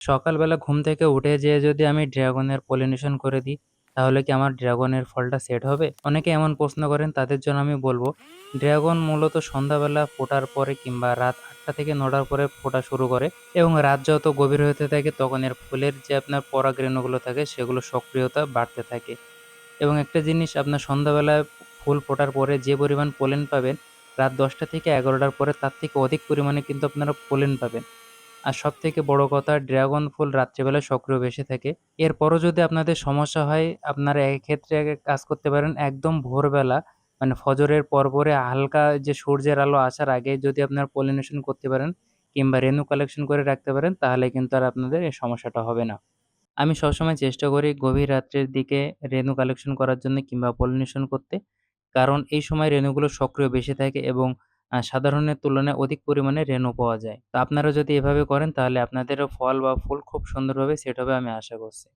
সকালবেলা ঘুম থেকে উঠে যেয়ে যদি আমি ড্রাগনের পলিনেশন করে দিই, তাহলে কি আমার ড্রাগনের ফলটা সেট হবে? অনেকে এমন প্রশ্ন করেন তাদের জন্য আমি বলব ড্রাগন মূলত সন্ধ্যাবেলা ফোটার পরে কিংবা রাত আটটা থেকে নটার পরে ফোটা শুরু করে এবং রাত যত গভীর হতে থাকে তখন এর ফুলের যে আপনার পরাগরেণুগুলো থাকে সেগুলো সক্রিয়তা বাড়তে থাকে এবং একটা জিনিস আপনার সন্ধ্যাবেলায় ফুল ফোটার পরে যে পরিমাণ পোলেন পাবেন, রাত ১০টা থেকে ১১টার পরে তার থেকে অধিক পরিমাণে কিন্তু আপনারা পোলেন পাবেন। আর সব থেকে বড় কথা, ড্রাগন ফুল রাত্রিবেলা সক্রিয় বেশি থাকে। এরপরও যদি আপনাদের সমস্যা হয়, আপনারা এক্ষেত্রে কাজ করতে পারেন একদম ভোরবেলা মানে ফজরের পরপরে হালকা যে সূর্যের আলো আসার আগে যদি আপনার পলিনেশন করতে পারেন কিংবা রেনু কালেকশন করে রাখতে পারেন, তাহলে কিন্তু আর আপনাদের এই সমস্যাটা হবে না। আমি সবসময় চেষ্টা করি গভীর রাত্রের দিকে রেনু কালেকশন করার জন্য কিংবা পলিনেশন করতে। কারণ এই সময় রেণুগুলো সক্রিয় বেশি থাকে এবং সাধারণের তুলনায় অধিক পরিমাণে রেণু পাওয়া যায়। তো আপনারা যদি এভাবে করেন তাহলে আপনাদেরও ফল বা ফুল খুব সুন্দরভাবে সেট হবে আমি আশা করছি।